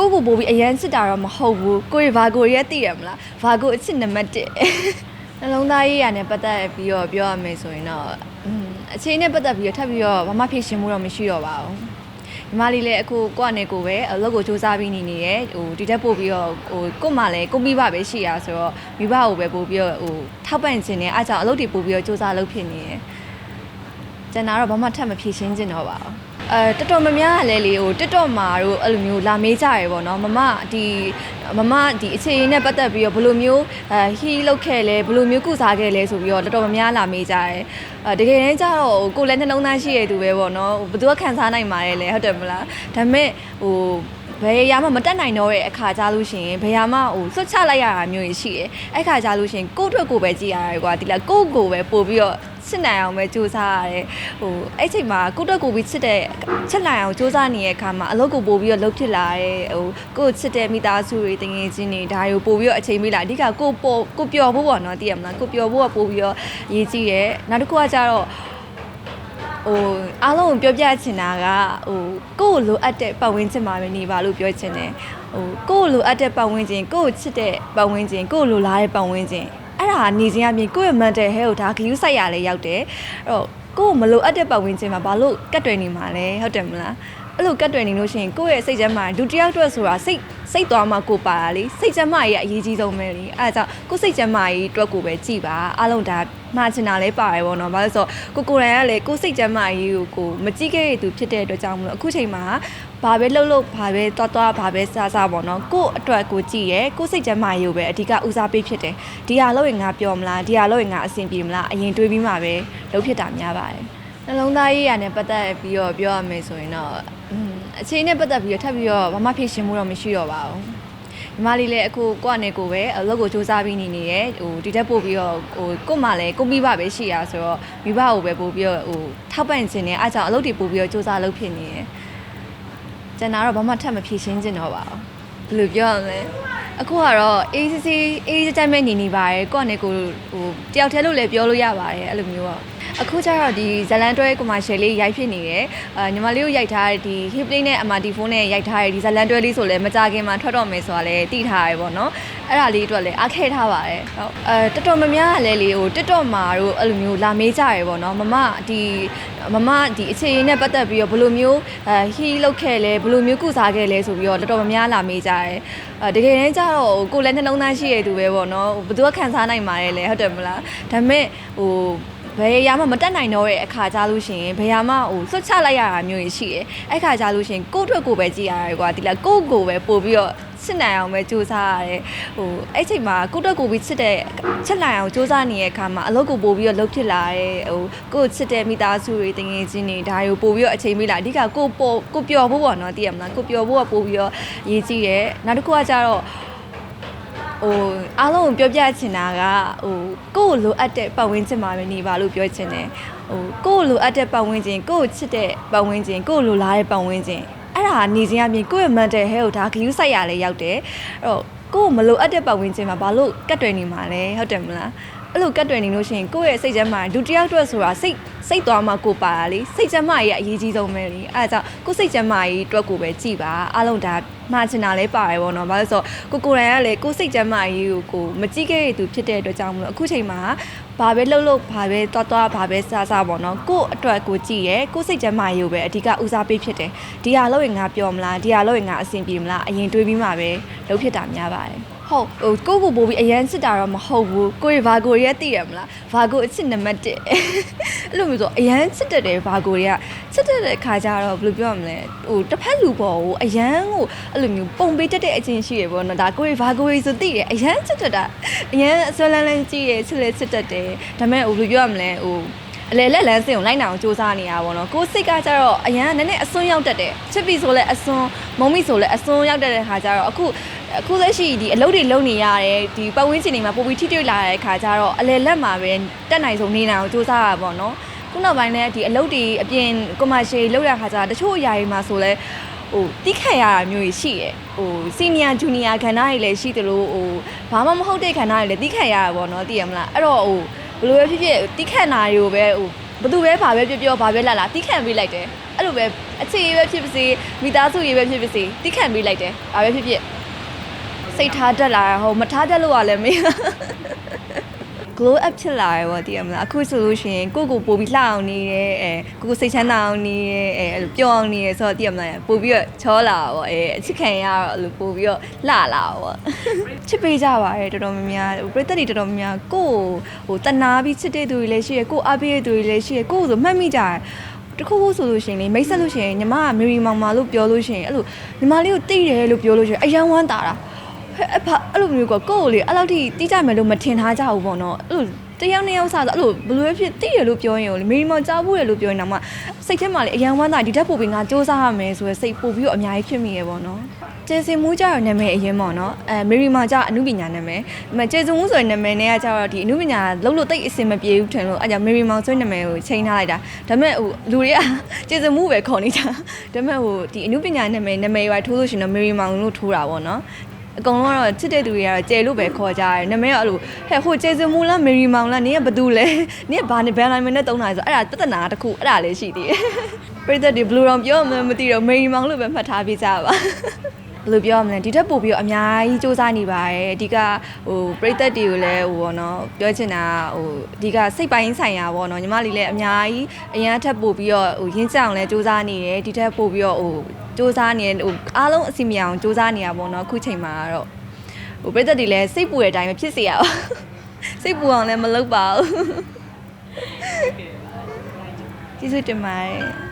ကိုကိုပို့ပြီးအရန်စစ်တာတော့မဟုတ်ဘူးကိုရီဘာကိုရီရဲ့သိရမလားဘာကိုအချစ်နံပါတ်1နှလုံးသားရေးရနဲ့ပတ်သက်ပြီးတော့ပြောရမယ်ဆိုရင်တော့อืมအခြေအနေနဲ့ပတ်သက်ပြီးတော့ထပ်ပြီးတော့ဘာမှဖြစ်ရှင်မှုတော့မရှိတော့ပါဘူးညီမလေးလည်းအခုကိုယ့်အနေကိုပဲအလုပ်ကိုစူးစမ်းပြီးနေနေတယ်ဟိုဒီတက်ပို့ပြီးတော့ဟိုကို့မှလည်းကိုမိဘပဲရှိရဆိုတော့မိဘကိုပဲပို့ပြီးတော့ဟိုထောက်ပံ့ခြင်းနဲ့အားကြောင့်အလုပ်တွေပို့ပြီးတော့စူးစမ်းလုပ်ဖြစ်နေတယ်ကျန်တာတော့ဘာမှထပ်မဖြေရှင်းကျင်တော့ပါဘူး အဲတော်တော်များများကလည်းလေဟို TikTok မှာတို့အဲ့လိုမျိုးလာမေးကြရပေါ့နော်မမဒီမမဒီအခြေအနေနဲ့ပတ်သက်ပြီးတော့ဘယ်လိုမျိုးအဲဟီလောက်ခဲ့လဲဘယ်လိုမျိုးကုစားခဲ့လဲဆိုပြီးတော့တော်တော်များများလာမေးကြရဲအဲတကယ်တမ်းကျတော့ဟိုကိုယ်လည်းနှလုံးသားရှိရတူပဲပေါ့နော်ဘယ်သူကခံစားနိုင်မှာလဲလေဟုတ်တယ်မလားဒါပေမဲ့ဟိုဘယ်ရမှမတက်နိုင်တော့တဲ့အခါကြလို့ရှိရင်ဘယ်ရမှဟိုစွတ်ချလိုက်ရတာမျိုးကြီးရှိတယ်အဲ့ခါကြလို့ရှိရင်ကိုယ့်အတွက်ကိုယ်ပဲကြည်ရတယ်ကွာဒီလားကိုယ့်ကိုယ်ပဲပို့ပြီးတော့ ချစ်နိုင်အောင်ပဲစူးစမ်းရတယ်ဟိုအဲ့ချိန်မှာကိုယ့်တက်ကိုပြီးချစ်တဲ့ချစ်နိုင်အောင်စူးစမ်းနေတဲ့အခါမှာအလုပ်ကိုပို့ပြီးတော့လုပ်ဖြစ်လာတဲ့ဟိုကိုယ့်ချစ်တဲ့မိသားစုတွေတငယ်ချင်းတွေဒါတွေကိုပို့ပြီးတော့အချိန်ပေးလာအဓိကကိုယ့်ပေါ်ကိုပျော်ဖို့ပေါ့နော်သိရမလားကိုပျော်ဖို့ကပို့ပြီးတော့ရည်ကြီးတယ်နောက်တစ်ခုကကြတော့ဟိုအားလုံးကိုပြောပြချင်တာကဟိုကိုယ့်ကိုလိုအပ်တဲ့ပတ်ဝန်းကျင်မှာပဲနေပါလို့ပြောချင်တယ်ဟိုကိုယ့်ကိုလိုအပ်တဲ့ပတ်ဝန်းကျင်ကိုယ့်ကိုချစ်တဲ့ပတ်ဝန်းကျင်ကိုယ့်ကိုလိုလားတဲ့ပတ်ဝန်းကျင် အဲ့ဒါကနေစဉ်အပြင်ကိုယ့်ရဲ့ mental health ကိုဒါဂရုစိုက်ရလဲရောက်တယ်အဲ့တော့ကိုယ့်ကိုမလိုအပ်တဲ့ပတ်ဝန်းကျင်မှာဘာလို့ကတ်တွယ်နေမှာလဲဟုတ်တယ်မလားအဲ့လိုကတ်တွယ်နေလို့ရှိရင်ကိုယ့်ရဲ့စိတ်ထဲမှာဒုတိယအတွက်ဆိုတာစိတ် စိတ်သွားမှကိုပါတာလေစိတ်ချမ်းသာရေးအရေးကြီးဆုံးပဲလေအဲ့ဒါကြောင့်ကိုယ်စိတ်ချမ်းသာရေးအတွက်ကိုပဲကြည်ပါအားလုံးဒါမှားချင်တာလဲပါတယ်ပေါ့နော်ဘာလို့လဲဆိုတော့ကိုကိုယ်တိုင်ကလည်းကိုယ်စိတ်ချမ်းသာရေးကိုကိုမကြည့်ခဲ့ရသူဖြစ်တဲ့အတွက်ကြောင့်မလို့အခုချိန်မှာဘာပဲလှုပ်လှုပ်ဘာပဲတွားတွားဘာပဲစားစားပေါ့နော်ကိုယ့်အတွက်ကိုကြည့်ရဲကိုယ်စိတ်ချမ်းသာရေးကိုပဲအဓိကဦးစားပေးဖြစ်တယ်ဒီဟာလို့ရင်ငါပြောမလားဒီဟာလို့ရင်ငါအဆင်ပြေမလားအရင်တွေးပြီးမှပဲလုပ်ဖြစ်တာများပါတယ်နှလုံးသားရေးရနဲ့ပတ်သက်ပြီးတော့ပြောရမယ်ဆိုရင်တော့อืม အခြေအနေနဲ့ပတ်သက်ပြီးတော့ထပ်ပြီးတော့ဘာမှဖြစ်ရှင်မှုတော့မရှိတော့ပါဘူးညီမလေးလည်းအခုကိုယ့်အနေကိုပဲအလုပ်ကိုစူးစမ်းပြီးနေနေတယ်ဟိုဒီတက်ပို့ပြီးတော့ဟိုကို့မှလည်းကိုမိဘပဲရှိရဆိုတော့မိဘကိုပဲပို့ပြီးတော့ဟိုထောက်ပံ့ခြင်းနဲ့အားကြောင့်အလုပ်တွေပို့ပြီးတော့စူးစမ်းလုပ်ဖြစ်နေတယ်ကျန်တာတော့ဘာမှထပ်မဖြေရှင်းကျင်တော့ပါဘူးဘယ်လိုပြောရမလဲအခုကတော့အေးစစ်စစ်အေးစစ်တိုင်းပဲနေနေပါရယ်ကိုယ့်အနေကိုဟိုတယောက်တည်းလို့လည်းပြောလို့ရပါတယ်အဲ့လိုမျိုးပေါ့ အခုကျတော့ဒီဇလန်တွဲကွန်မာရှယ်လေးရိုက်ဖြစ်နေတယ်အာညီမလေးကိုရိုက်ထားတဲ့ဒီ hip play နဲ့ MRT phone နဲ့ရိုက်ထားတဲ့ဒီဇလန်တွဲလေးဆိုလည်းမကြခင်မှာထွက်တော့မယ်ဆိုတာလည်းသိထားရယ်ပေါ့နော်အဲ့ဒါလေးအတွက်လည်းအားခဲထားပါတယ်ဟုတ်အဲတော်တော်များများကလည်းလေဟို TikTok မှာတို့အဲ့လိုမျိုးလာမေးကြရယ်ပေါ့နော်မမဒီမမဒီအခြေအနေနဲ့ပတ်သက်ပြီးတော့ဘယ်လိုမျိုးအဲဟီလောက်ခဲ့လဲဘယ်လိုမျိုးကုစားခဲ့လဲဆိုပြီးတော့တော်တော်များများလာမေးကြရယ်အဲတကယ်တမ်းကျတော့ဟိုကိုယ်လည်းနှလုံးသားရှိရတူပဲပေါ့နော်ဘယ်သူကခံစားနိုင်မှာလဲလေဟုတ်တယ်မလားဒါပေမဲ့ဟို ဘယ်ရမှမတက်နိုင်တော့တဲ့အခါကြလို့ရှိရင်ဘယ်ရမှဟိုစွတ်ချလိုက်ရတာမျိုးကြီးရှိတယ်အဲ့ခါကြလို့ရှိရင်ကိုယ့်အတွက်ကိုယ်ပဲကြည်ရတယ်ကွာဒီလားကိုယ့်ကိုယ်ပဲပို့ပြီးတော့ချစ်နိုင်အောင်ပဲစူးစမ်းရတယ်ဟိုအဲ့ချိန်မှာကိုယ့်အတွက်ကိုယ်ပြီးချစ်တဲ့ချစ်နိုင်အောင်စူးစမ်းနေတဲ့အခါမှာအလုပ်ကိုပို့ပြီးတော့လုပ်ဖြစ်လာတဲ့ဟိုကိုယ့်ချစ်တဲ့မိသားစုတွေတငယ်ချင်းတွေဒါတွေကိုပို့ပြီးတော့အချိန်ပေးလာအဓိကကိုယ်ပို့ကိုပျော်ဖို့ပေါ့နော်သိရမလားကိုပျော်ဖို့ကပို့ပြီးတော့ရည်ကြီးတယ်နောက်တစ်ခုကကြတော့ ဟိုအားလုံးကိုပြောပြချင်တာကဟိုကိုယ့်ကိုလိုအပ်တဲ့ပတ်ဝန်းကျင်မှာပဲနေပါလို့ပြောချင်တယ်ဟိုကိုယ့်ကိုလိုအပ်တဲ့ပတ်ဝန်းကျင်ကိုယ့်ကိုချစ်တဲ့ပတ်ဝန်းကျင်ကိုယ့်ကိုလိုလားတဲ့ပတ်ဝန်းကျင်အဲ့ဒါကနေစဉ်အပြင်ကိုယ့်ရဲ့ mental health ကိုဒါဂရုစိုက်ရလဲရောက်တယ်အဲ့တော့ကိုယ့်ကိုမလိုအပ်တဲ့ပတ်ဝန်းကျင်မှာဘာလို့ကတ်တွယ်နေမှာလဲဟုတ်တယ်မလားအဲ့လိုကတ်တွယ်နေလို့ရှိရင်ကိုယ့်ရဲ့စိတ်ထဲမှာဒုတိယအတွက်ဆိုတာစိတ်စိတ်သွားမှကိုပါတာလေစိတ်ချမ်းသာရေးအရေးကြီးဆုံးပဲလေအဲ့ဒါကြောင့်ကိုယ်စိတ်ချမ်းသာရေးအတွက်ကိုပဲကြည်ပါအားလုံးဒါမှားချင်တာလဲပါတယ်ပေါ့နော်ဘာလို့လဲဆိုတော့ကိုကိုယ်တိုင်ကလည်းကိုယ်စိတ်ချမ်းသာရေးကိုကိုမကြည့်ခဲ့ရသူဖြစ်တဲ့အတွက်ကြောင့်မလို့အခုချိန်မှာဘာပဲလှုပ်လှုပ်ဘာပဲတွားတွားဘာပဲစားစားပေါ့နော်ကိုယ့်အတွက်ကိုကြည့်ရဲကိုယ်စိတ်ချမ်းသာရေးကိုပဲအဓိကဦးစားပေးဖြစ်တယ်ဒီဟာလို့ရင်ငါပြောမလားဒီဟာလို့ရင်ငါအဆင်ပြေမလားအရင်တွေးပြီးမှပဲလုပ်ဖြစ်တာများပါတယ် ဟုတ်ဟိုကိုကိုပို့ပြီးအရန်စစ်တာတော့မဟုတ်ဘူးကိုရီဘာကိုရီရဲ့သိရမလားဘာကိုအချစ်နံပါတ်1အဲ့လိုမျိုးဆိုအရန်စစ်တတ်တယ်ဘာကိုရီကစစ်တတ်တဲ့ခါကျတော့ဘယ်လိုပြောရမလဲဟိုတစ်ဖက်လူပေါ်ကိုအရန်ကိုအဲ့လိုမျိုးပုံပေးတတ်တဲ့အချင်းရှိရပေါ့နော်ဒါကိုရီဘာကိုရီဆိုသိတယ်အရန်စစ်တတ်တာအရန်အစွဲလန်းလန်းကြည့်ရချစ်လဲစစ်တတ်တယ်ဒါပေမဲ့ဟိုဘယ်လိုပြောရမလဲဟိုအလေလက်လန်းစင်ကိုလိုက်နိုင်အောင်စူးစမ်းနေတာပေါ့နော်ကိုယ်စိတ်ကကြတော့အရန်နည်းနည်းအစွန်းရောက်တတ်တယ်ချစ်ပြီဆိုလဲအစွန်းမုံမိဆိုလဲအစွန်းရောက်တတ်တဲ့ခါကျတော့အခု အခုလက်ရှိဒီအလုပ်တွေလုပ်နေရတယ်ဒီပတ်ဝန်းကျင်တွေမှာပိုပြီးထိတွေ့လာတဲ့ခါကျတော့အလေလက်မှာပဲတက်နိုင်ဆုံးနေနိုင်အောင်စူးစမ်းရပါပေါ့နော်ခုနောက်ပိုင်းလည်းဒီအလုပ်တွေအပြင်ကွန်မာရှယ်လုပ်ရခါကျတော့တချို့အရာတွေမှာဆိုလဲဟိုတိခတ်ရတာမျိုးကြီးရှိတယ်ဟိုစီနီယာဂျူနီယာခန္ဓာတွေလည်းရှိတယ်လို့ဟိုဘာမှမဟုတ်တဲ့ခန္ဓာတွေလည်းတိခတ်ရတာပေါ့နော်သိရမလားအဲ့တော့ဟိုဘယ်လိုပဲဖြစ်ဖြစ်တိခတ်နာတွေကိုပဲဟိုဘသူပဲဘာပဲပြောပြောဘာပဲလာလာတီးခံပေးလိုက်တယ်အဲ့လိုပဲအခြေရေးပဲဖြစ်ပါစေမိသားစုရေးပဲဖြစ်ပါစေတီးခံပေးလိုက်တယ်ဘာပဲဖြစ်ဖြစ် စိတ်ထားတတ်လာတာဟိုမထားတတ်လို့ကလည်းမင်း glow up ဖြစ်လာရပေါ့တည်ရမလားအခုဆိုလို့ရှိရင်ကိုယ့်ကိုပို့ပြီးလှအောင်နေရဲအဲကိုယ့်ကိုစိတ်ချမ်းသာအောင်နေရဲအဲအဲ့လိုပျော်အောင်နေရဲဆိုတော့တည်ရမလားပို့ပြီးတော့ချောလာတာပေါ့အဲအချစ်ခံရတော့အဲ့လိုပို့ပြီးတော့လှလာတာပေါ့ချစ်ပေးကြပါရဲ့တော်တော်များများဟိုပရိသတ်တွေတော်တော်များများကိုယ့်ကိုဟိုတနာပြီးချစ်တဲ့သူတွေလည်းရှိရကိုယ့်အားပေးတဲ့သူတွေလည်းရှိရကိုယ့်ကိုဆိုမှတ်မိကြတယ်တခုခုဆိုလို့ရှိရင်လေမိတ်ဆက်လို့ရှိရင်ညီမကမေရီမောင်မာလို့ပြောလို့ရှိရင်အဲ့လိုညီမလေးကိုတိတယ်လို့ပြောလို့ရှိရင်အယံဝမ်းတာတာဟဲ့ အဖအဲ့လိုမျိုးကကိုယ့်ကိုလေအဲ့လောက်ထိတီးကြမယ်လို့မထင်ထားကြဘူးပေါ့နော်အဲ့လိုတယောက်နှစ်ယောက်စားဆိုအဲ့လိုဘယ်လိုပဲဖြစ်သိရလို့ပြောရင်လေမီနီမကြားဖို့ရလို့ပြောရင်တော့မှစိတ်ထဲမှာလေအယံဝမ်းသာဒီတက်ပို့ပြီးငါစူးစမ်းရမယ်ဆိုရယ်စိတ်ပို့ပြီးတော့အများကြီးဖြစ်မိရပေါ့နော်ကျေစင်မူးကြတော့နာမည်အရင်ပေါ့နော်အဲမီရီမာကြအမှုပညာနာမည်မကျေစင်မူးဆိုရင်နာမည်နဲ့ကကြတော့ဒီအမှုပညာလုံးလို့တိတ်အစင်မပြေဘူးထင်လို့အဲ့ကြောင့်မီရီမာဆိုရင်နာမည်ကိုချိန်ထားလိုက်တာဒါပေမဲ့ဟိုလူတွေကကျေစင်မူးပဲခေါ်နေတာဒါပေမဲ့ဟိုဒီအမှုပညာနာမည်နာမည်ရွာထိုးလို့ရှိရင်တော့မီရီမာလို့ထိုးတာပေါ့နော် အကုန်လုံးကတော့ချစ်တဲ့သူတွေကတော့ကျယ်လို့ပဲခေါ်ကြတယ်နာမည်ကအဲ့လိုဟဲ့ဟိုကျယ်စမူလားမေရီမောင်လားနင်ကဘာတူလဲနင်ကဘာနဲ့ဘန်လိုက်မနဲ့တုံးတာဆိုအဲ့ဒါပြဿနာတစ်ခုအဲ့ဒါလည်းရှိသေးတယ်ပြိသက်တွေဘယ်လိုတော့ပြောမှန်းမသိတော့မေရီမောင်လို့ပဲမှတ်ထားပေးကြပါဘယ်လိုပြောရမလဲဒီထက်ပိုပြီးတော့အများကြီးစူးစမ်းနေပါတယ်အဓိကဟိုပြိသက်တွေကိုလည်းဟိုပေါ့နော်ပြောချင်တာဟိုအဓိကစိတ်ပိုင်းဆိုင်ရာပေါ့နော်ညီမလေးလည်းအများကြီးအရန်ထက်ပိုပြီးတော့ဟိုရင်းစအောင်လည်းစူးစမ်းနေတယ်ဒီထက်ပိုပြီးတော့ဟိုစူးစမ်းနေတယ်ဟိုအားလုံးအစီအမံအောင်စူးစမ်းနေတာပေါ့နော်အခုချိန်မှာကတော့ဟိုပြည့်သက်တွေလည်းစိတ်ပူတဲ့အတိုင်းပဲဖြစ်စေရပါစိတ်ပူအောင်လည်းမလုပ်ပါဘူးကျေးဇူးတင်ပါတယ်